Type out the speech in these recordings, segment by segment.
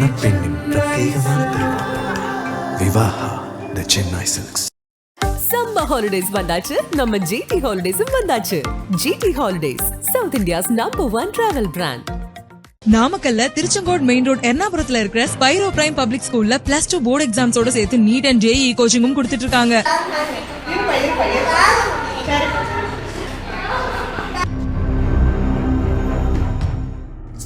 மணப்பெண்ணின் பிரத்யேகமான திருமணம் Vivaha the Chennai silks summer holidays வந்தாச்சு நம்ம ஜிடி ஹாலிடேஸும் வந்தாச்சு GT holidays south India's number one travel brand நாமக்கல்ல திருச்செங்கோடு மெயின் ரோட் எர்ணாபுரத்துல இருக்கிற ஸ்பைரோ பிரைம் பப்ளிக் ஸ்கூல்ல பிளஸ் டூ போர்டு எக்ஸாம்ஸோட சேர்த்து நீட் அண்ட் ஜேஇ கோச்சிங்கும் கொடுத்துட்டு இருக்காங்க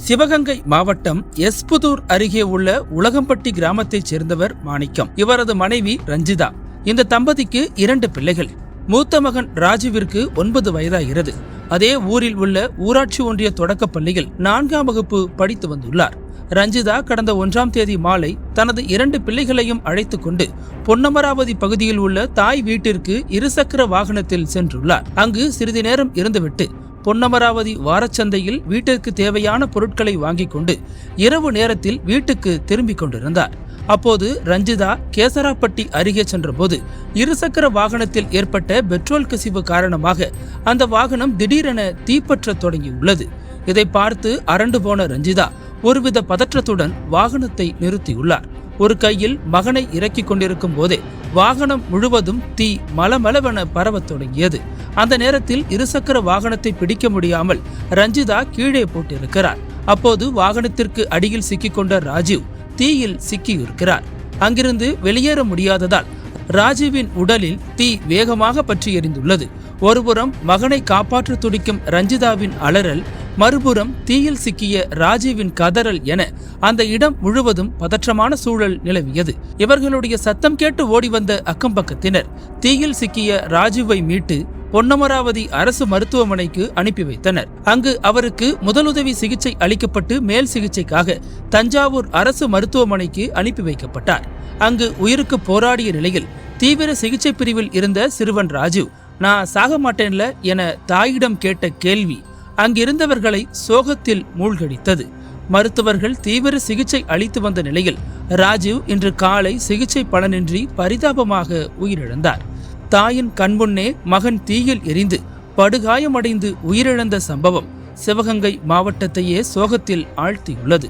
சிவகங்கை மாவட்டம் எஸ்புதூர் அருகே உள்ள உலகம்பட்டி கிராமத்தைச் சேர்ந்தவர் மாணிக்கம். இவரது மனைவி ரஞ்சிதா. இந்த தம்பதிக்கு இரண்டு பிள்ளைகள். மூத்த மகன் ராஜுவிற்கு ஒன்பது வயதாகிறது. அதே ஊரில் உள்ள ஊராட்சி ஒன்றிய தொடக்கப் பள்ளியில் நான்காம் வகுப்பு படித்து வந்துள்ளார். ரஞ்சிதா கடந்த ஒன்றாம் தேதி மாலை தனது இரண்டு பிள்ளைகளையும் அழைத்துக் கொண்டு பொன்னமராவதி பகுதியில் உள்ள தாய் வீட்டிற்கு இருசக்கர வாகனத்தில் சென்றுள்ளார். அங்கு சிறிது நேரம் இருந்துவிட்டு பொன்னமராவதி வாரச்சந்தையில் வீட்டிற்கு தேவையான பொருட்களை வாங்கிக் கொண்டு இரவு நேரத்தில் வீட்டுக்கு திரும்பிக் கொண்டிருந்தார். அப்போது ரஞ்சிதா கேசராப்பட்டி அருகே சென்றபோது இருசக்கர வாகனத்தில் ஏற்பட்ட பெட்ரோல் கசிவு காரணமாக அந்த வாகனம் திடீரென தீப்பற்ற தொடங்கியுள்ளது. இதை பார்த்து அரண்டு போன ரஞ்சிதா ஒருவித பதற்றத்துடன் வாகனத்தை நிறுத்தியுள்ளார். ஒரு கையில் மகனை இறக்கிக் கொண்டிருக்கும் போதே வாகனம் முழுவதும் தீ மலமளவென பரவத் தொடங்கியது. அந்த நேரத்தில் இருசக்கர வாகனத்தை பிடிக்க முடியாமல் ரஞ்சிதா கீழே போட்டிருக்கிறார். அப்போது வாகனத்திற்கு அடியில் சிக்கிக்கொண்ட ராஜீவ் தீயில் சிக்கியிருக்கிறார். அங்கிருந்து வெளியேற முடியாததால் ராஜீவின் உடலில் தீ வேகமாக பற்றி எரிந்துள்ளது ஒருபுறம் மகனை காப்பாற்ற துடிக்கும் ரஞ்சிதாவின் அலறல் மறுபுறம் தீயில் சிக்கிய ராஜீவின் கதறல் என அந்த இடம் முழுவதும் பதற்றமான சூழல் நிலவியது. இவர்களுடைய சத்தம் கேட்டு ஓடி வந்த அக்கம்பக்கத்தினர் தீயில் சிக்கிய ராஜீவை மீட்டு பொன்னமராவதி அரசு மருத்துவமனைக்கு அனுப்பி வைத்தனர். அங்கு அவருக்கு முதலுதவி சிகிச்சை அளிக்கப்பட்டு மேல் சிகிச்சைக்காக தஞ்சாவூர் அரசு மருத்துவமனைக்கு அனுப்பி வைக்கப்பட்டார். அங்கு உயிருக்கு போராடிய நிலையில் தீவிர சிகிச்சை பிரிவில் இருந்த சிறுவன் ராஜீவ் நான் சாக மாட்டேன்ல என தாயிடம் கேட்ட கேள்வி அங்கிருந்தவர்களை சோகத்தில் மூழ்கடித்தது. மருத்துவர்கள் தீவிர சிகிச்சை அளித்து வந்த நிலையில் ராஜீவ் இன்று காலை சிகிச்சை பலனின்றி பரிதாபமாக உயிரிழந்தார். தாயின் கண்முன்னே மகன் தீயில் எரிந்து படுகாயமடைந்து உயிரிழந்த சம்பவம் சிவகங்கை மாவட்டத்தையே சோகத்தில் ஆழ்த்தியுள்ளது.